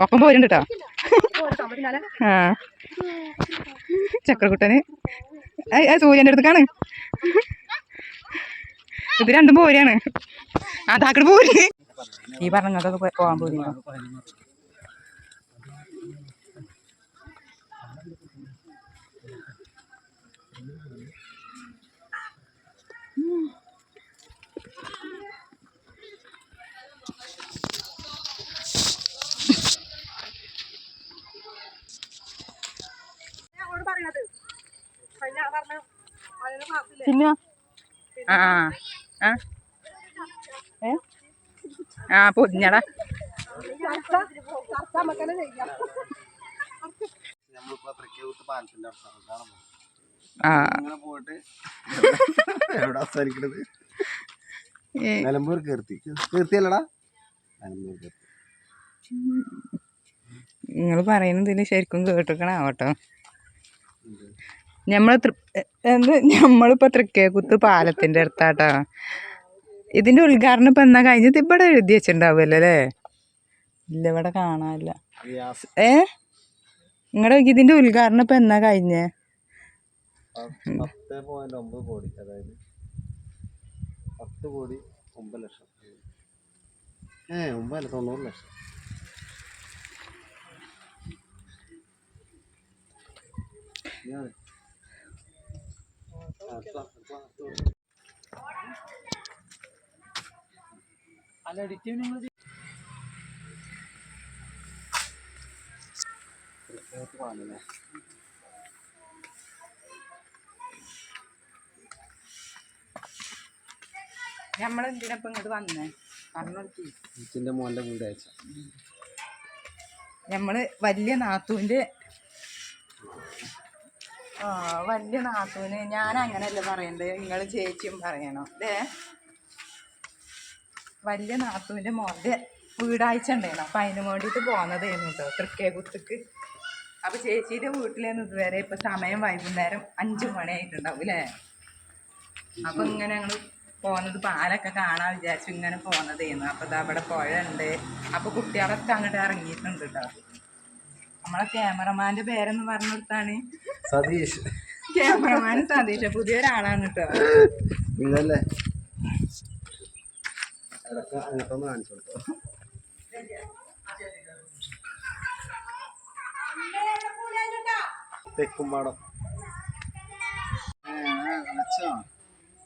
ഒപ്പം പോരുണ്ട് കേട്ടോ ആ. ചക്രക്കുട്ടന്. സൂര്യന്റെ അടുത്തേക്കാണ് ഇത് രണ്ടും പോരാണ്. അതാക്കട് പോര്. ഈ പറഞ്ഞതൊക്കെ പോകാൻ പോരുന്നു പിന്നെ? ആ ആ ഏ? ആ പൊതിഞ്ഞടാ. നിലമ്പൂർ കീർത്തി. കീർത്തിയല്ലടാ? നിലമ്പൂർ കീർത്തി. നിങ്ങൾ പറയുന്നതിൽ ശരിക്കും കേട്ടിരിക്കണ ആവട്ടോ. നമ്മൾ എന്ത്? ഞമ്മളിപ്പോ തൃക്കേക്കുത്ത് പാലത്തിന്റെ അടുത്താട്ടാ. ഇതിന്റെ ഉദ്ഘാടനം ഇപ്പൊ എന്നാ കഴിഞ്ഞത്? ഇവിടെ എഴുതി വെച്ചിട്ടുണ്ടാവുമല്ലോ അല്ലേ? ഇല്ല ഇവിടെ കാണാനില്ല. ഏ? നിങ്ങളുടെ ഇതിന്റെ ഉദ്ഘാടനം ഇപ്പൊ എന്നാ കഴിഞ്ഞേ? ഒമ്പത് കോടി ഒമ്പത് ലക്ഷം. ഏ ഒമ്പതല്ല തൊണ്ണൂറ് ലക്ഷം. തൃക്കോത്ത് നമ്മൾ എന്തിനപ്പം ഇങ്ങോട്ട് വന്നേ? പറഞ്ഞു ഇതിന്റെ മോന്റെ വീട് നമ്മൾ വലിയ നാത്തൂന്റെ ആ വലിയ നാത്തൂന്. ഞാൻ അങ്ങനെയല്ല പറയണ്ടത് നിങ്ങൾ ചേച്ചിയും പറയണോ. അതേ വലിയ നാത്തൂന്റെ മോന്റെ വീടാഴ്ച ഉണ്ടായിരുന്നു അപ്പം അതിന് വേണ്ടിയിട്ട് പോകുന്നതായിരുന്നു കേട്ടോ തൃക്കേകുത്തുക്ക്. അപ്പോൾ ചേച്ചിയുടെ വീട്ടിലേന്ന് ഇതുവരെ ഇപ്പം സമയം വൈകുന്നേരം അഞ്ചു മണിയായിട്ടുണ്ടാവും അല്ലേ അപ്പം ഇങ്ങനെ ഞങ്ങൾ പോകുന്നത് പാലൊക്കെ കാണാൻ വിചാരിച്ചു ഇങ്ങനെ പോകുന്നതായിരുന്നു അപ്പോൾ ദാ അവിടെ പുഴ ഉണ്ട്. അപ്പോൾ കുട്ടികളൊക്കെ അങ്ങോട്ട് ഇറങ്ങിയിട്ടുണ്ട് കേട്ടോ നമ്മളെ ക്യാമറമാന്റെ പേരെന്ന് പറഞ്ഞു കൊടുത്താണ് സതീഷ്. ക്യാമറമാൻ സതീഷ്. പുതിയൊരാളാണ് കേട്ടോ. ഇതല്ലേ ഇടയ്ക്ക് അങ്ങോട്ടൊന്ന് കാണിച്ചു കൊടുത്തോ. തെക്കുംപാടം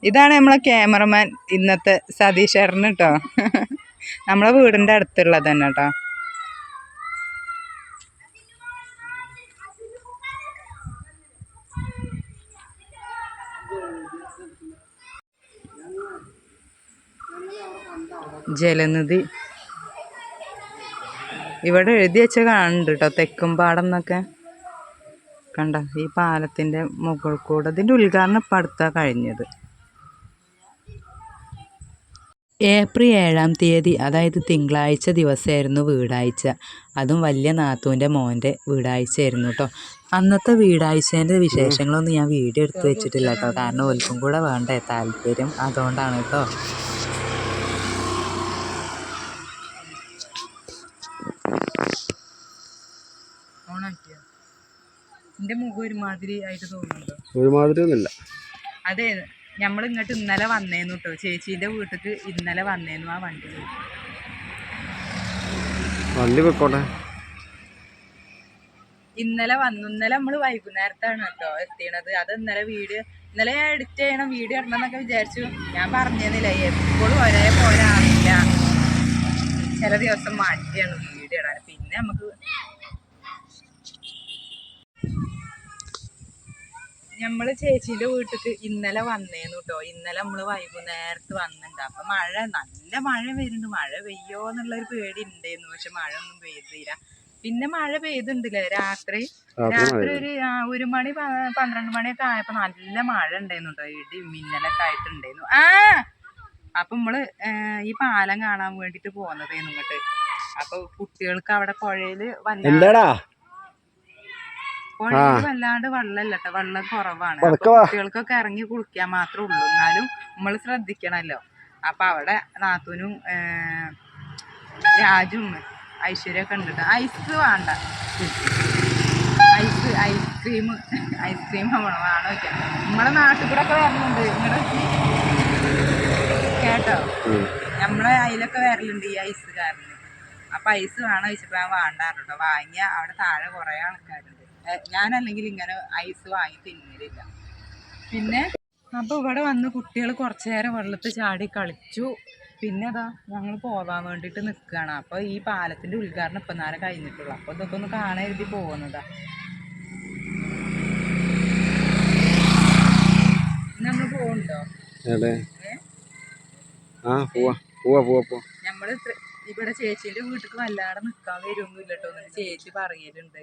ഇതാണ് നമ്മളെ ക്യാമറമാൻ ഇന്നത്തെ സതീഷേട്ടന് കേട്ടോ. നമ്മളെ വീടിന്റെ അടുത്തുള്ളത് തന്നെ കേട്ടോ. ജലനിധി. ഇവിടെ എഴുതി വെച്ച കാണുന്നുണ്ട് കേട്ടോ തെക്കുംപാടം എന്നൊക്കെ കണ്ട ഈ പാലത്തിന്റെ മുകൾ കൂടെ അതിന്റെ ഉദ്ഘാടനം ഇപ്പം കഴിഞ്ഞത്. ഏപ്രിൽ ഏഴാം തീയതി അതായത് തിങ്കളാഴ്ച ദിവസമായിരുന്നു വീടാഴ്ച. അതും വലിയ നാത്തൂന്റെ മോന്റെ വീടാഴ്ചയായിരുന്നു കേട്ടോ അന്നത്തെ വീടാഴ്ചേന്റെ വിശേഷങ്ങളൊന്നും ഞാൻ വീഡിയോ എടുത്ത് വെച്ചിട്ടില്ല കേട്ടോ കാരണം ഒൽക്കും കൂടെ വേണ്ടേ താല്പര്യം. അതുകൊണ്ടാണ് കേട്ടോ എന്റെ മുഖം ഒരുമാതിരി ആയിട്ട് തോന്നുന്നുണ്ടോ? ഒരുമാതിരി ഒന്നുമില്ല അതെ നമ്മൾ ഇങ്ങോട്ട് ഇന്നലെ വന്നേന്നു കേട്ടോ ചേച്ചിന്റെ വീട്ടിക്ക് ഇന്നലെ വന്നേന്നു ആ വണ്ടി വണ്ടി വെക്കോട്ടെ ഇന്നലെ വന്നു. ഇന്നലെ നമ്മൾ വൈകുന്നേരത്താണ് കേട്ടോ എത്തിയണത്. അത് ഇന്നലെ വീഡിയോ ഇന്നലെ ഞാൻ എഡിറ്റ് ചെയ്യണം വീഡിയോ ഇടണം എന്നൊക്കെ വിചാരിച്ചു. ഞാൻ പറഞ്ഞിരുന്നില്ല എപ്പോഴും ഒരേ പോലെ ആവില്ല. ചില ദിവസം മാറ്റിയാണ് വീഡിയോ ഇടാൻ. പിന്നെ നമുക്ക് നമ്മൾ ചേച്ചീന്റെ വീട്ടിക്ക് ഇന്നലെ വന്നേന്നു കേട്ടോ ഇന്നലെ നമ്മൾ വൈകുന്നേരത്ത് വന്നിട്ടുണ്ട് അപ്പൊ മഴ നല്ല മഴ വരുന്നുണ്ട്. മഴ പെയ്യോ എന്നുള്ളൊരു പേടി ഉണ്ടായിരുന്നു പക്ഷെ മഴ ഒന്നും പെയ്തില്ല. പിന്നെ മഴ പെയ്തുണ്ടല്ലേ? രാത്രി രാത്രി ഒരു ഒരു മണി പന്ത്രണ്ട് മണിയൊക്കെ ആയപ്പോ നല്ല മഴ ഉണ്ടായിരുന്നു കേട്ടോ ഇടി മിന്നലൊക്കെ ആയിട്ടുണ്ടായിരുന്നു ആ! അപ്പൊ നമ്മൾ ഈ പാലം കാണാൻ വേണ്ടിട്ട് പോന്നതായിരുന്നു ഇങ്ങോട്ട്. അപ്പൊ കുട്ടികൾക്ക് അവിടെ പുഴയിൽ വല്ലാ വല്ലാണ്ട് വെള്ളമല്ല കേട്ടോ വെള്ളം കുറവാണ്. കുട്ടികൾക്കൊക്കെ ഇറങ്ങി കുളിക്കാൻ മാത്രമേ ഉള്ളൂ. എന്നാലും നമ്മൾ ശ്രദ്ധിക്കണല്ലോ. അപ്പൊ അവിടെ നാത്തൂനും രാജും ഐശ്വര്യ കണ്ടിട്ട് ഐസ് വേണ്ട. ഐസ് ഐസ്ക്രീം ഐസ്ക്രീം വേണം. വേണോ നമ്മളെ നാട്ടിൽ കൂടെ ഒക്കെ വരണുണ്ട് ഇങ്ങടെ കേട്ടോ? നമ്മളെ അതിലൊക്കെ വരലുണ്ട് ഈ ഐസ് കാരണം അപ്പൊ ഐസ് വേണോ ചോദിച്ചപ്പോ ഞാൻ വേണ്ടാറുണ്ടോ വാങ്ങിയ അവിടെ താഴെ കുറെ ആൾക്കാരുണ്ട്. ഞാനല്ലെങ്കിൽ ഇങ്ങനെ ഐസ് വാങ്ങി തിന്നിരില്ല പിന്നെ അപ്പൊ ഇവിടെ വന്ന് കുട്ടികൾ കുറച്ചു നേരം വെള്ളത്തിൽ ചാടി കളിച്ചു. പിന്നെ അതാ ഞങ്ങൾ പോവാൻ വേണ്ടിയിട്ട് നിൽക്കുകയാണ് അപ്പൊ ഈ പാലത്തിന്റെ ഉദ്ഘാടനം ഇപ്പം നേരം കഴിഞ്ഞിട്ടുള്ളൂ. അപ്പൊ ഇതൊക്കെ ഒന്ന് കാണാൻ എഴുതി പോകുന്നതാ. നമ്മൾ പോകണ്ടോ ആ പോവാ. പോവാ പോവാ പോവാ. നമ്മൾ ത്ര- ഇവിടെ ചേച്ചിന്റെ വീട്ടിൽ വല്ലാതെ നിക്കാൻ വരുമൊന്നുമില്ല കേട്ടോ ചേച്ചി പറയലുണ്ട്.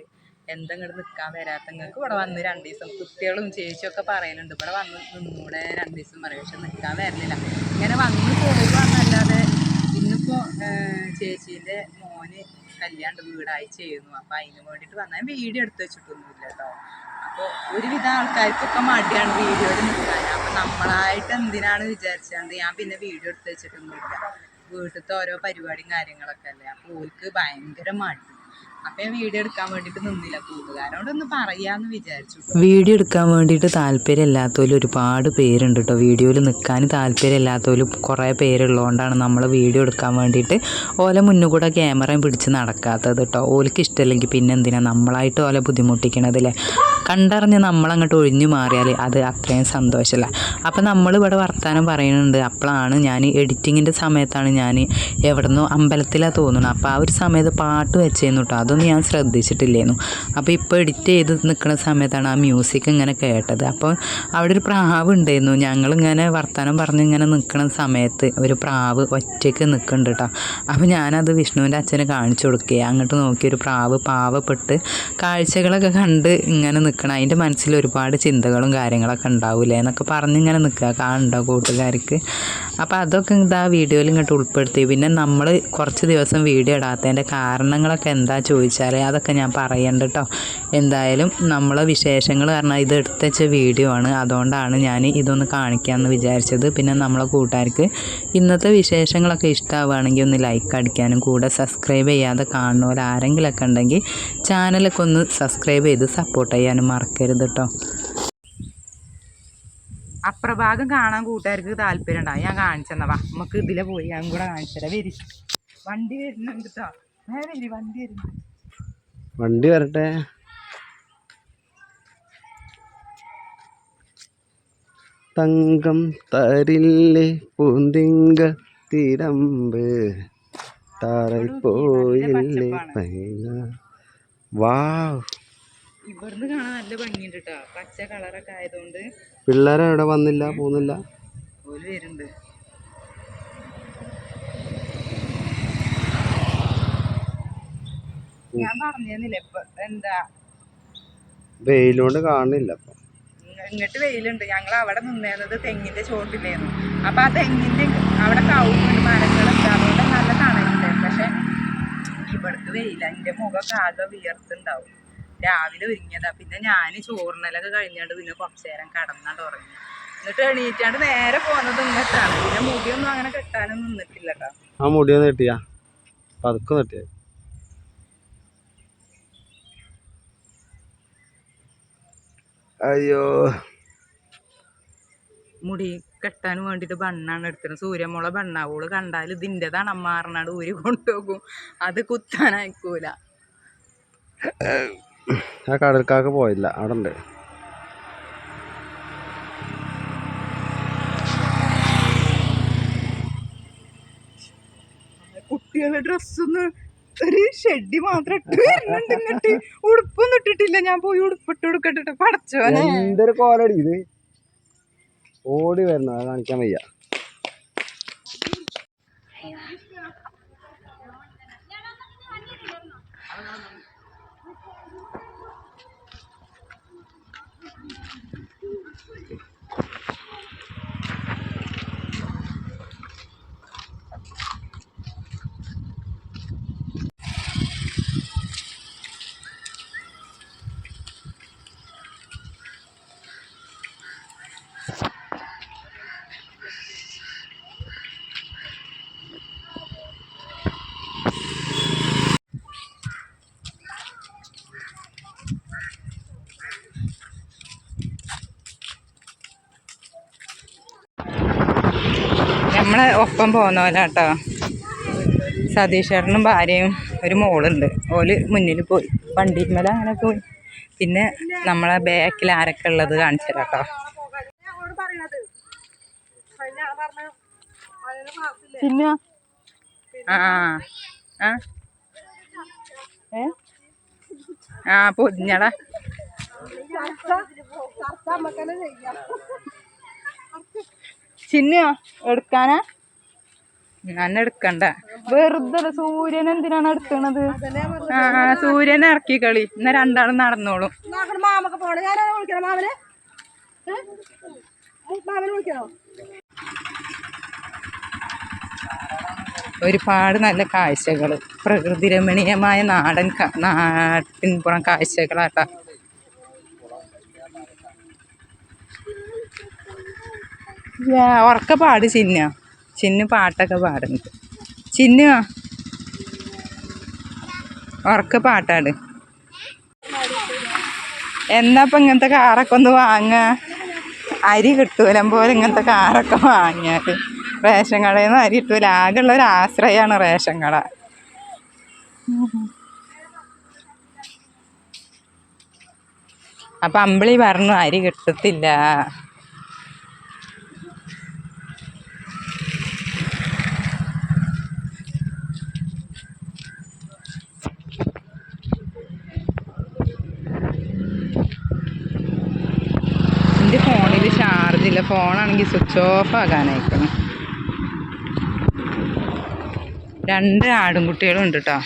എന്താ ഇങ്ങോട്ട് നിക്കാൻ വരാത്ത നിങ്ങൾക്ക് ഇവിടെ വന്ന് രണ്ട് ദിവസം കുട്ടികളും ചേച്ചിയും ഒക്കെ പറയലുണ്ട് ഇവിടെ വന്ന് നിന്നൂടെ രണ്ട് ദിവസം പറയും. പക്ഷെ നിക്കാൻ വരലില്ല ഇങ്ങനെ വന്ന് പോയി ഇന്നിപ്പോ ഇന്നിപ്പോൾ ചേച്ചീന്റെ മോന് കല്യാണ്ട് വീടായി ചെയ്യുന്നു അപ്പൊ അതിന് വേണ്ടിട്ട് വന്നാൽ വീഡിയോ എടുത്ത് വെച്ചിട്ടൊന്നുമില്ല കേട്ടോ. അപ്പോൾ ഒരുവിധ ആൾക്കാർക്കൊക്കെ മടിയാണ് വീഡിയോയിൽ നിൽക്കാൻ അപ്പൊ നമ്മളായിട്ട് എന്തിനാണ് വിചാരിച്ചാണ്ട് ഞാൻ പിന്നെ വീഡിയോ എടുത്ത് വെച്ചിട്ടൊന്നുമില്ല. വീട്ടിലത്തെ ഓരോ പരിപാടിയും കാര്യങ്ങളൊക്കെ അല്ലേ? അപ്പോൾ ഓർക്ക് ഭയങ്കര മടി. വീഡിയോ എടുക്കാൻ വേണ്ടിയിട്ട് താല്പര്യമില്ലാത്തവരും ഒരുപാട് പേരുണ്ട് കേട്ടോ വീഡിയോയിൽ നിൽക്കാൻ താല്പര്യമില്ലാത്തവരും കുറേ പേരുള്ളതുകൊണ്ടാണ് നമ്മൾ വീഡിയോ എടുക്കാൻ വേണ്ടിയിട്ട് ഓലെ മുന്നിൽ കൂടെ ക്യാമറയും പിടിച്ച് നടക്കാത്തത് കേട്ടോ ഓൽക്ക് ഇഷ്ടമല്ലെങ്കിൽ പിന്നെ എന്തിനാ നമ്മളായിട്ട് ഓലെ ബുദ്ധിമുട്ടിക്കണതല്ലേ കണ്ടറിഞ്ഞ് നമ്മളങ്ങോട്ട് ഒഴിഞ്ഞു മാറിയാൽ അത് അത്രയും സന്തോഷമല്ല അപ്പം നമ്മൾ ഇവിടെ വർത്തമാനം പറയുന്നുണ്ട്. അപ്പോഴാണ് ഞാൻ എഡിറ്റിങ്ങിന്റെ സമയത്താണ് ഞാൻ എവിടെ നിന്നോ അമ്പലത്തിലാണ് തോന്നുന്നത്. അപ്പോൾ ആ ഒരു സമയത്ത് പാട്ട് വെച്ചേന്നു കേട്ടോ അതൊന്നും ഞാൻ ശ്രദ്ധിച്ചിട്ടില്ലായിരുന്നു അപ്പോൾ ഇപ്പോൾ എഡിറ്റ് ചെയ്ത് നിൽക്കുന്ന സമയത്താണ് ആ മ്യൂസിക് ഇങ്ങനെ കേട്ടത്. അപ്പോൾ അവിടെ ഒരു പ്രാവ് ഉണ്ടായിരുന്നു ഞങ്ങളിങ്ങനെ വർത്തമാനം പറഞ്ഞ് ഇങ്ങനെ നിൽക്കുന്ന സമയത്ത് ഒരു പ്രാവ് ഒറ്റയ്ക്ക് നിൽക്കുന്നുണ്ട് കേട്ടോ അപ്പോൾ ഞാനത് വിഷ്ണുവിന്റെ അച്ഛന് കാണിച്ചു കൊടുക്കുക അങ്ങോട്ട് നോക്കി ഒരു പ്രാവ് പാവപ്പെട്ട് കാഴ്ചകളൊക്കെ കണ്ട് ഇങ്ങനെ നിൽക്കണം അതിന്റെ മനസ്സിൽ ഒരുപാട് ചിന്തകളും കാര്യങ്ങളൊക്കെ ഉണ്ടാവില്ലേ എന്നൊക്കെ പറഞ്ഞ് ഇങ്ങനെ നിൽക്കുക കാണുണ്ടോ കൂട്ടുകാർക്ക് അപ്പോൾ അതൊക്കെ ഇതാ വീഡിയോയിൽ ഇങ്ങോട്ട് ഉൾപ്പെടുത്തി. പിന്നെ നമ്മൾ കുറച്ച് ദിവസം വീഡിയോ ഇടാത്തതിന്റെ കാരണങ്ങളൊക്കെ എന്താ ചോദിച്ചാൽ അതൊക്കെ ഞാൻ പറയണ്ട കേട്ടോ എന്തായാലും നമ്മളെ വിശേഷങ്ങൾ കാരണം ഇത് എടുത്തച്ച വീഡിയോ ആണ്. അതുകൊണ്ടാണ് ഞാൻ ഇതൊന്ന് കാണിക്കാമെന്ന് വിചാരിച്ചത്. പിന്നെ നമ്മളെ കൂട്ടുകാർക്ക് ഇന്നത്തെ വിശേഷങ്ങളൊക്കെ ഇഷ്ടമാവുകയാണെങ്കിൽ ഒന്ന് ലൈക്ക് അടിക്കാനും കൂടെ സബ്സ്ക്രൈബ് ചെയ്യാതെ കാണുന്നവർ ആരെങ്കിലുമൊക്കെ ഉണ്ടെങ്കിൽ ചാനലൊക്കെ ഒന്ന് സബ്സ്ക്രൈബ് ചെയ്ത് സപ്പോർട്ട് ചെയ്യാനും മറക്കരുത് കേട്ടോ അപ്രഭാഗം കാണാൻ കൂട്ടുകാർക്ക് താല്പര്യം ഉണ്ടാവും. ഞാൻ വാ നമുക്ക് ഇതിലെ പോയി ഞാൻ കൂടെ കാണിച്ചുതരാം വരി. വണ്ടി വരുന്നുണ്ട് കേട്ടോ വരി വണ്ടി വരുന്നുണ്ട്. വണ്ടി വരട്ടെ. തങ്കം തരില്ലേ പൂന്തിങ്ക തിരമ്പ്. താറപ്പോയില്ലേ പോയില്ലേ വാവ്. ഇവിടുന്ന് കാണാൻ നല്ല ഭംഗിയുണ്ട് കേട്ടോ പച്ച കളറൊക്കെ ആയതുകൊണ്ട് പിള്ളേരെ ഇവിടെ വന്നില്ല പോകുന്നില്ല? വരുന്നുണ്ട്. ഞാൻ പറഞ്ഞില്ല ഇപ്പൊ എന്താ? വെയിലോണ്ട് കാണുന്നില്ല ഇങ്ങ- ഇങ്ങോട്ട് വെയിലുണ്ട്. ഞങ്ങൾ അവിടെ നിന്നേന്നത് തെങ്ങിന്റെ ചോട്ടിലായിരുന്നു അപ്പൊ ആ തെങ്ങിന്റെ അവിടെ കവുങ്ങുണ്ട് മരങ്ങളും അതുകൊണ്ട് നല്ല തണലുണ്ട്. പക്ഷെ ഇവിടുത്ത് വെയില. എന്റെ മുഖമൊക്കെ ആകെ വിയർത്തുണ്ടാവും. രാവിലെ ഒരുങ്ങിയതാ. പിന്നെ ഞാൻ ചോറിനലൊക്കെ കഴിഞ്ഞാണ്ട് പിന്നെ കുറച്ചു നേരം കടന്നാണ്ട് ഉറങ്ങി എന്നിട്ട് എണീറ്റാണ്ട് നേരെ പോകുന്നത് ഇങ്ങോട്ടാണ്. പിന്നെ മുടിയൊന്നും അങ്ങനെ കെട്ടാനൊന്നും നിന്നിട്ടില്ല കേട്ടോ ആ മുടിയൊന്നും കിട്ടിയാ. പതുക്കെ കിട്ടിയ. അയ്യോ. മുടി കെട്ടാൻ വേണ്ടിയിട്ട് ബണ്ണാണ് എടുത്തത് സൂര്യമുള ബണ്ണാവോൾ കണ്ടാൽ ഇതിന്റെതാണ് അമ്മാറിനാട് ഊരി കൊണ്ടുപോകും. അത് കുത്താനായിക്കൂല. ആ കടൽക്കാക്ക് പോയില്ല. അവിടെ ഉണ്ട് കുട്ടികളുടെ ഡ്രസ്സൊന്ന് ഒരു ഷെഡി മാത്രം ഇട്ട് വരുന്നുണ്ട് ഇങ്ങോട്ട്. ഉടുപ്പൊന്നും ഇട്ടിട്ടില്ല. ഞാൻ പോയി ഉടുപ്പിട്ട് കൊടുക്കട്ടെ പടച്ചോനെ എന്തൊരു കോലടി ഇത്. ഓടി വരുന്ന കാണിക്കാൻ വയ്യ. ഒപ്പം പോന്നോല കേട്ടോ സതീഷേട്ടനും ഭാര്യയും ഒരു മോളുണ്ട്. ഓൽ മുന്നിൽ പോയി. വണ്ടിമേല അങ്ങനെ പോയി. പിന്നെ നമ്മളെ ബാക്കിൽ ആരൊക്കെ ഉള്ളത് കാണിച്ചു തരാം കേട്ടോ പിന്നെ ആ. ആ ആ പൊതിഞ്ഞടാ. ചിന്നയോ എടുക്കാനാ? ഞാൻ എടുക്കണ്ട. വെറുതെ സൂര്യൻ എന്തിനാണ് എടുക്കണത്? ആ സൂര്യനെ ഇറക്കി കളി. എന്നാ രണ്ടാളും നടന്നോളും. മാമക്ക് പോണേ. ഞാൻ വിളിക്കണം മാമന്? ഏ? മാമന് വിളിക്കണോ? ഒരുപാട് നല്ല കാഴ്ചകൾ പ്രകൃതി രമണീയമായ നാടൻ നാട്ടിൻപുറം കാഴ്ചകളാട്ട. യാ, ഉറക്കെ പാട് ചിന്ന പാട്ടൊക്കെ പാടുന്നത്. ചിന്നു ഉറക്ക പാട്ടാട്. എന്നാ ഇപ്പം ഇങ്ങനത്തെ കാറൊക്കെ ഒന്ന് വാങ്ങുക? അരി കിട്ടൂലം പോലെ ഇങ്ങനത്തെ കാറൊക്കെ വാങ്ങിയാൽ റേഷൻ കടയിൽ നിന്ന് അരി കിട്ടൂല. ആകെയുള്ള ഒരു ആശ്രയമാണ് റേഷൻ കട. അപ്പം അമ്പിളി പറഞ്ഞു അരി കിട്ടത്തില്ല. ഫോണാണെങ്കിൽ സ്വിച്ച് ഓഫ് ആകാനായിക്കണം. രണ്ട് ആടുംകുട്ടികളും ഉണ്ട് കേട്ടോ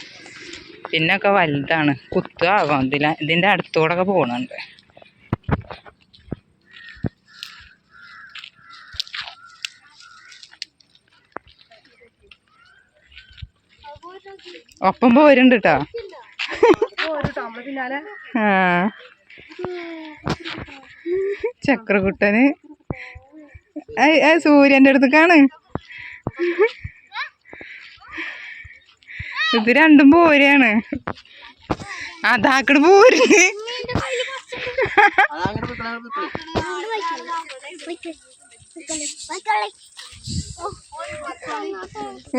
പിന്നൊക്കെ വലുതാണ്. കുത്തുകയാവാം ഇതില ഇതിന്റെ അടുത്തൂടെ ഒക്കെ പോകണുണ്ട് ഒപ്പം പോരുന്നുണ്ട് കേട്ടോ നമ്മൾ പിന്നാലെ ആ കാണ്. സൂര്യന്റെ ഇത് രണ്ടും പോരാണ്. അതാക്കട് പോര്.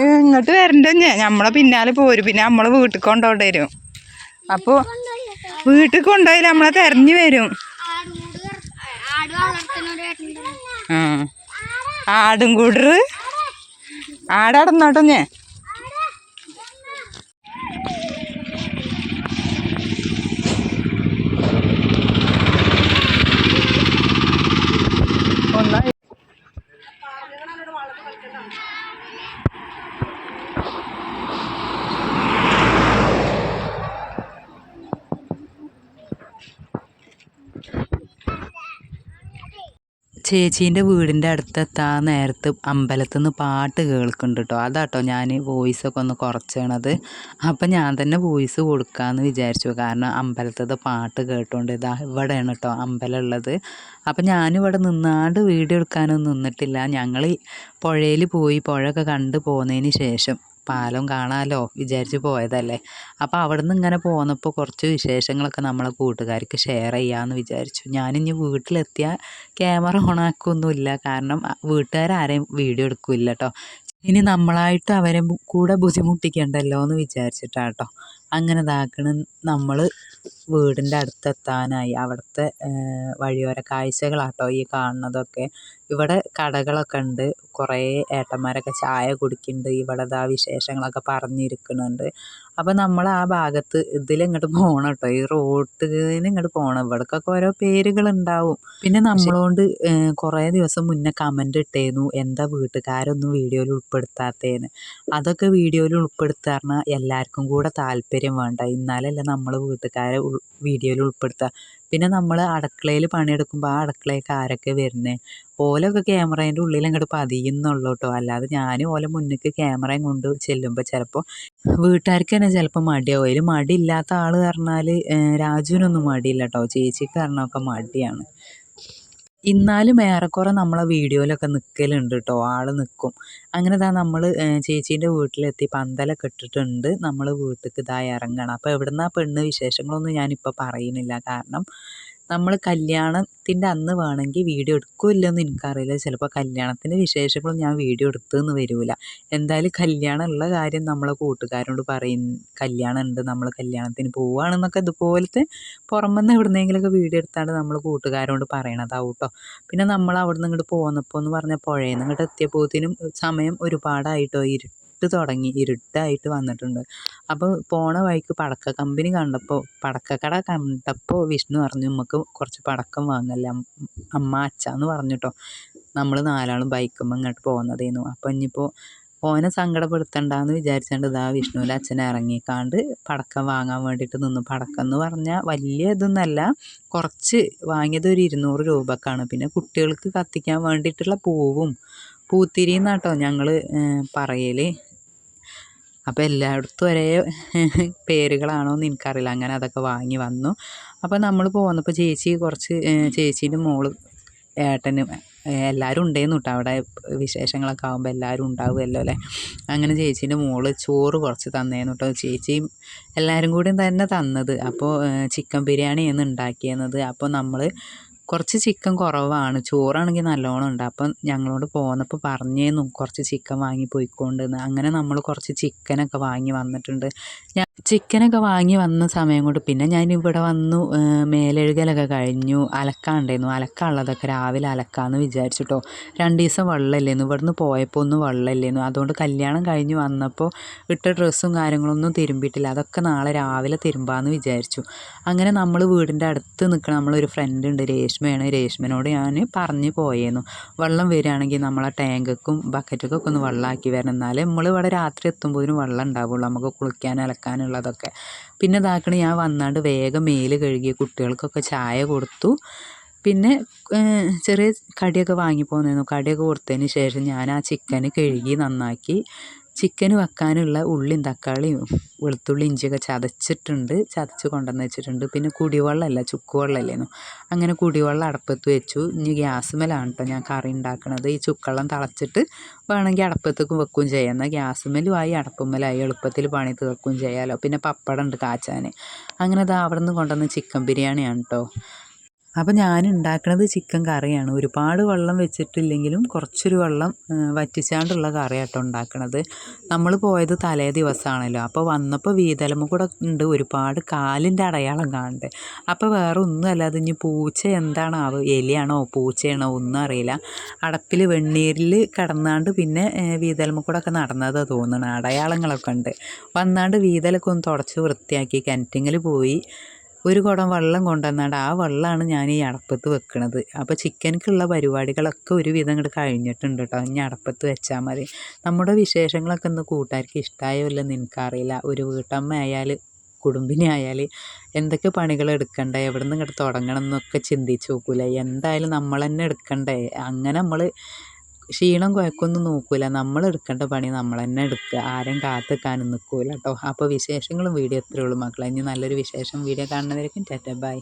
ഇങ്ങോട്ട് വരണ്ട നമ്മളെ പിന്നാലെ പോരും. പിന്നെ നമ്മളെ വീട്ടിൽ കൊണ്ടുപോകേണ്ടി വരും. അപ്പൊ വീട്ടിൽ കൊണ്ടുപോയി നമ്മളെ തെരഞ്ഞു വരും. ആട് കൂടർ ആടടന്നോട്ടോ ഞാൻ ഒന്നാ ചേച്ചീന്റെ വീടിന്റെ അടുത്തെത്താൻ നേരത്ത് അമ്പലത്തിൽ നിന്ന് പാട്ട് കേൾക്കുന്നുണ്ട് കേട്ടോ അതാട്ടോ ഞാൻ വോയിസ് ഒക്കെ ഒന്ന് കുറച്ചണത്. അപ്പം ഞാൻ തന്നെ വോയിസ് കൊടുക്കാമെന്ന് വിചാരിച്ചു. കാരണം അമ്പലത്തിൽ പാട്ട് കേട്ടോണ്ട് ഇതാ ഇവിടെയാണ് കേട്ടോ അമ്പലം ഉള്ളത് അപ്പം ഞാനിവിടെ നിന്നാണ്ട് വീഡിയോ എടുക്കാനൊന്നും നിന്നിട്ടില്ല. ഞങ്ങൾ പുഴയിൽ പോയി പുഴയൊക്കെ കണ്ട് പോന്നതിന് ശേഷം പാലം കാണാമല്ലോ വിചാരിച്ച് പോയതല്ലേ? അപ്പോൾ അവിടെ നിന്ന് ഇങ്ങനെ പോന്നപ്പോൾ കുറച്ച് വിശേഷങ്ങളൊക്കെ നമ്മളെ കൂട്ടുകാർക്ക് ഷെയർ ചെയ്യാമെന്ന് വിചാരിച്ചു. ഞാനിനി വീട്ടിലെത്തിയാൽ ക്യാമറ ഓണാക്കൊന്നുമില്ല കാരണം വീട്ടുകാരാരെയും വീഡിയോ എടുക്കില്ല കേട്ടോ ഇനി നമ്മളായിട്ട് അവരെ കൂടെ ബുദ്ധിമുട്ടിക്കണ്ടല്ലോ എന്ന് വിചാരിച്ചിട്ടാട്ടോ. അങ്ങനെ ഇതാക്കണ. നമ്മൾ വീടിന്റെ അടുത്തെത്താനായി. അവിടുത്തെ വഴിയോര കാഴ്ചകളാട്ടോ ഈ കാണുന്നതൊക്കെ. ഇവിടെ കടകളൊക്കെ ഉണ്ട്. കുറേ ഏട്ടന്മാരൊക്കെ ചായ കുടിക്കുന്നുണ്ട്. ഇവിടെ ദാ വിശേഷങ്ങളൊക്കെ പറഞ്ഞിരിക്കുന്നുണ്ട്. അപ്പോൾ നമ്മൾ ആ ഭാഗത്ത് ഇതിലിങ്ങോട്ട് പോകണം കേട്ടോ ഈ റോട്ടിന് ഇങ്ങോട്ട് പോകണം ഇവിടക്കൊക്കെ ഓരോ പേരുകളുണ്ടാവും. പിന്നെ നമ്മളോണ്ട് കുറേ ദിവസം മുന്നേ കമന്റ് ഇട്ടേന്നു. എന്താ വീട്ടുകാരൊന്നും വീഡിയോയിൽ ഉൾപ്പെടുത്താത്തേന്ന്. അതൊക്കെ വീഡിയോയിൽ ഉൾപ്പെടുത്തുക പറഞ്ഞാൽ എല്ലാവർക്കും കൂടെ താല്പര്യം വേണ്ട. എന്നാലല്ലേ നമ്മൾ വീട്ടുകാരെ വീഡിയോയിൽ ഉൾപ്പെടുത്തുക പിന്നെ നമ്മൾ അടുക്കളയിൽ പണിയെടുക്കുമ്പോൾ ആ അടുക്കളയ്ക്ക് ആരൊക്കെ വരുന്നത് ഓലൊക്കെ ക്യാമറേന്റെ ഉള്ളിൽ അങ്ങോട്ട് പതിയുന്നുള്ളൂ കേട്ടോ അല്ലാതെ ഞാൻ ഓല മുന്നിക്ക് ക്യാമറയും കൊണ്ട് ചെല്ലുമ്പോൾ ചിലപ്പോൾ വീട്ടുകാർക്ക് തന്നെ ചിലപ്പോൾ മടിയാവും. അതിൽ മടിയില്ലാത്ത ആൾ പറഞ്ഞാൽ രാജുവിനൊന്നും മടിയില്ല കേട്ടോ ചേച്ചിക്ക് പറഞ്ഞൊക്കെ മടിയാണ്. എന്നാലും ഏറെക്കുറെ നമ്മളെ വീഡിയോയിലൊക്കെ നിൽക്കലുണ്ട് കേട്ടോ ആൾ നിൽക്കും അങ്ങനെ ഇതാ നമ്മൾ ചേച്ചീന്റെ വീട്ടിലെത്തി പന്തലൊക്കെ ഇട്ടിട്ടുണ്ട്. നമ്മൾ വീട്ടിലേക്ക് ഇതായി ഇറങ്ങണം അപ്പോൾ എവിടുന്ന പെണ്ണ് വിശേഷങ്ങളൊന്നും ഞാനിപ്പോൾ പറയുന്നില്ല കാരണം നമ്മൾ കല്യാണത്തിന്റെ അന്ന് വേണമെങ്കിൽ വീഡിയോ എടുക്കുമല്ലോ എന്ന് എനിക്കറിയില്ല. ചിലപ്പോൾ കല്യാണത്തിന്റെ വിശേഷങ്ങളും ഞാൻ വീഡിയോ എടുത്തെന്ന് വരില്ല എന്തായാലും കല്യാണം ഉള്ള കാര്യം നമ്മളെ കൂട്ടുകാരോട് പറയും. കല്യാണം ഉണ്ട് നമ്മൾ കല്യാണത്തിന് പോവുകയാണെന്നൊക്കെ ഇതുപോലത്തെ പുറമെന്ന് എവിടുന്നെങ്കിലൊക്കെ വീഡിയോ എടുത്താണ്ട് നമ്മൾ കൂട്ടുകാരോട് പറയണതാവും കേട്ടോ പിന്നെ നമ്മൾ അവിടെ നിന്ന് ഇങ്ങോട്ട് പോന്നപ്പോൾ എന്ന് പറഞ്ഞാൽ പുഴയിൽ നിന്ന് ഇങ്ങോട്ട് എത്തിയപ്പോഴത്തേനും സമയം ഒരുപാടായിട്ടോ ഇരുട്ട് തുടങ്ങി ഇരുട്ടായിട്ട് വന്നിട്ടുണ്ട്. അപ്പോൾ പോണ വഴിക്ക് പടക്ക കമ്പനി കണ്ടപ്പോൾ പടക്കക്കട കണ്ടപ്പോൾ വിഷ്ണു പറഞ്ഞു നമുക്ക് കുറച്ച് പടക്കം വാങ്ങല്ലേ അമ്മ അച്ഛന്ന് പറഞ്ഞിട്ടോ നമ്മൾ നാലാളും ബൈക്കുമ്പോൾ ഇങ്ങോട്ട് പോകുന്നതേന്നു അപ്പോൾ ഇനിയിപ്പോൾ ഓനെ സങ്കടപ്പെടുത്തണ്ടെന്ന് വിചാരിച്ചുകൊണ്ട് ഇതാ വിഷ്ണുവിന്റെ അച്ഛൻ ഇറങ്ങിക്കാണ്ട് പടക്കം വാങ്ങാൻ വേണ്ടിയിട്ട് നിന്നു. പടക്കം എന്ന് പറഞ്ഞാൽ വലിയ ഇതൊന്നല്ല കുറച്ച് വാങ്ങിയത് ഒരു ഇരുന്നൂറ് രൂപക്കാണ്. പിന്നെ കുട്ടികൾക്ക് കത്തിക്കാൻ വേണ്ടിയിട്ടുള്ള പൂവും പൂത്തിരി എന്നാട്ടോ ഞങ്ങൾ പറയൽ അപ്പോൾ എല്ലായിടത്തും ഒരേ പേരുകളാണോ എന്ന് എനിക്കറിയില്ല. അങ്ങനെ അതൊക്കെ വാങ്ങി വന്നു. അപ്പോൾ നമ്മൾ പോന്നപ്പോൾ ചേച്ചി കുറച്ച് ചേച്ചീന്റെ മോൾ ഏട്ടനും എല്ലാവരും ഉണ്ടായിരുന്നു കേട്ടോ അവിടെ വിശേഷങ്ങളൊക്കെ ആകുമ്പോൾ എല്ലാവരും ഉണ്ടാവുമല്ലോ അല്ലേ? അങ്ങനെ ചേച്ചീന്റെ മോൾ ചോറ് കുറച്ച് തന്നേന്ന് കേട്ടോ ചേച്ചിയും എല്ലാവരും കൂടി തന്നെ തന്നത്. അപ്പോൾ ചിക്കൻ ബിരിയാണിയാണ് ഉണ്ടാക്കിയത് അപ്പോൾ നമ്മൾ കുറച്ച് ചിക്കൻ കുറവാണ്. ചോറാണെങ്കിൽ നല്ലോണം ഉണ്ട്. അപ്പം ഞങ്ങളോട് പോന്നപ്പോൾ പറഞ്ഞേന്നു കുറച്ച് ചിക്കൻ വാങ്ങി പോയിക്കൊണ്ടെന്ന് അങ്ങനെ നമ്മൾ കുറച്ച് ചിക്കനൊക്കെ വാങ്ങി വന്നിട്ടുണ്ട്. ഞാൻ ചിക്കനൊക്കെ വാങ്ങി വന്ന സമയം കൊണ്ട് പിന്നെ ഞാൻ ഇവിടെ വന്നു മേലെഴുകലൊക്കെ കഴിഞ്ഞു. അലക്കാണ്ടായിരുന്നു അലക്കാനുള്ളതൊക്കെ രാവിലെ അലക്കാമെന്ന് വിചാരിച്ചിട്ടോ. രണ്ട് ദിവസം വെള്ളമില്ലായിരുന്നു ഇവിടുന്ന് പോയപ്പോൾ ഒന്നും വെള്ളമില്ലായിരുന്നു അതുകൊണ്ട് കല്യാണം കഴിഞ്ഞ് വന്നപ്പോൾ ഇട്ട ഡ്രസ്സും കാര്യങ്ങളൊന്നും തിരുമ്പിയിട്ടില്ല. അതൊക്കെ നാളെ രാവിലെ തിരുമ്പാമെന്ന് വിചാരിച്ചു. അങ്ങനെ നമ്മൾ വീടിന്റെ അടുത്ത് നിൽക്കണ നമ്മളൊരു ഫ്രണ്ട് ഉണ്ട് രേഷ്മയാണ്. രേഷ്മനോട് ഞാൻ പറഞ്ഞു പോയേന്നു. വെള്ളം വരികയാണെങ്കിൽ നമ്മളെ ടാങ്കും ബക്കറ്റൊക്കെ ഒന്ന് വെള്ളമാക്കി വരണം. എന്നാലേ നമ്മൾ ഇവിടെ രാത്രി എത്തുമ്പോഴും വെള്ളം ഉണ്ടാവുള്ളൂ. നമുക്ക് കുളിക്കാൻ അലക്കാനുള്ളതൊക്കെ പിന്നെ ഇതാക്കണ ഞാൻ വന്നാണ്ട് വേഗം മേൽ കഴുകി കുട്ടികൾക്കൊക്കെ ചായ കൊടുത്തു. പിന്നെ ചെറിയ കടിയൊക്കെ വാങ്ങിപ്പോന്നിരുന്നു കടിയൊക്കെ കൊടുത്തതിന് ശേഷം ഞാൻ ആ ചിക്കന് കഴുകി നന്നാക്കി. ചിക്കന് വെക്കാനുള്ള ഉള്ളിയും തക്കാളിയും വെളുത്തുള്ളി ഇഞ്ചിയൊക്കെ ചതച്ചിട്ടുണ്ട്. ചതച്ച് കൊണ്ടുവന്ന് വെച്ചിട്ടുണ്ട്. പിന്നെ കുടിവെള്ളമല്ല ചുക്കുവെള്ളമല്ലേന്നു. അങ്ങനെ കുടിവെള്ളം അടുപ്പത്ത് വെച്ചു. ഇനി ഗ്യാസ് മേലാണ് കേട്ടോ ഞാൻ കറി ഉണ്ടാക്കുന്നത് ഈ ചുക്കുവെള്ളം തിളച്ചിട്ട് വേണമെങ്കിൽ അടപ്പത്തേക്ക് വെക്കുകയും ചെയ്യാം. എന്നാൽ ഗ്യാസുമേലും ആയി അടപ്പുമ്മലായി എളുപ്പത്തിൽ പണി തീർക്കുകയും ചെയ്യാമല്ലോ പിന്നെ പപ്പടം ഉണ്ട് കാച്ചാൻ അങ്ങനെ അത് അവിടെ നിന്ന് കൊണ്ടുവന്ന ചിക്കൻ ബിരിയാണിയാണ് കേട്ടോ അപ്പോൾ ഞാൻ ഉണ്ടാക്കുന്നത് ചിക്കൻ കറിയാണ്. ഒരുപാട് വെള്ളം വെച്ചിട്ടില്ലെങ്കിലും കുറച്ചൊരു വെള്ളം വറ്റിച്ചാണ്ടുള്ള കറിയാട്ടോ ഉണ്ടാക്കണത്. നമ്മൾ പോയത് തലേ ദിവസമാണല്ലോ അപ്പോൾ വന്നപ്പോൾ വീതലമ്മ കൂടെ ഉണ്ട്. ഒരുപാട് കാലിന്റെ അടയാളം കാണണ്ട്. അപ്പോൾ വേറെ ഒന്നും അല്ല അത് ഇനി പൂച്ച എന്താണാവോ? എലിയാണോ? പൂച്ചയാണോ? ഒന്നും അറിയില്ല. അടപ്പിൽ വെണ്ണീരിൽ കിടന്നാണ്ട് പിന്നെ വീതലമ്മ കൂടെ ഒക്കെ നടന്നതാ തോന്നുന്നു അടയാളങ്ങളൊക്കെ ഉണ്ട്. വന്നാണ്ട് വീതലൊക്കെ ഒന്ന് തുടച്ച് വൃത്തിയാക്കി. കിണറ്റിങ്ങിൽ പോയി. ഒരു കുടം വെള്ളം കൊണ്ടുവന്നാണ്ട് ആ വെള്ളമാണ് ഞാൻ ഈ അടപ്പത്ത് വെക്കുന്നത് അപ്പോൾ ചിക്കനക്കുള്ള പരിപാടികളൊക്കെ ഒരുവിധം ഇങ്ങോട്ട് കഴിഞ്ഞിട്ടുണ്ട് കേട്ടോ ഇനി അടപ്പത്ത് വെച്ചാൽ മതി. നമ്മുടെ വിശേഷങ്ങളൊക്കെ ഒന്ന് കൂട്ടുകാർക്ക് ഇഷ്ടമായോ ഇല്ലെന്ന് എനിക്കറിയില്ല ഒരു വീട്ടമ്മ ആയാൽ കുടുംബിനെ ആയാൽ എന്തൊക്കെ പണികൾ എടുക്കണ്ടേ? എവിടെ നിന്ന് ഇങ്ങോട്ട് തുടങ്ങണം എന്നൊക്കെ ചിന്തിച്ച് നോക്കൂല? എന്തായാലും നമ്മൾ തന്നെ എടുക്കണ്ടേ? അങ്ങനെ നമ്മൾ ക്ഷീണം കുഴക്കൊന്നും നോക്കൂല. നമ്മൾ എടുക്കേണ്ട പണി നമ്മൾ തന്നെ എടുക്കുക. ആരും കാത്തിക്കാനും നിൽക്കൂല കേട്ടോ അപ്പോൾ വിശേഷങ്ങളും വീഡിയോ എത്രയുള്ളൂ മക്കളെ. ഇനി നല്ലൊരു വിശേഷം വീഡിയോ കാണുന്നവരേക്കും ടാറ്റ. ബൈ.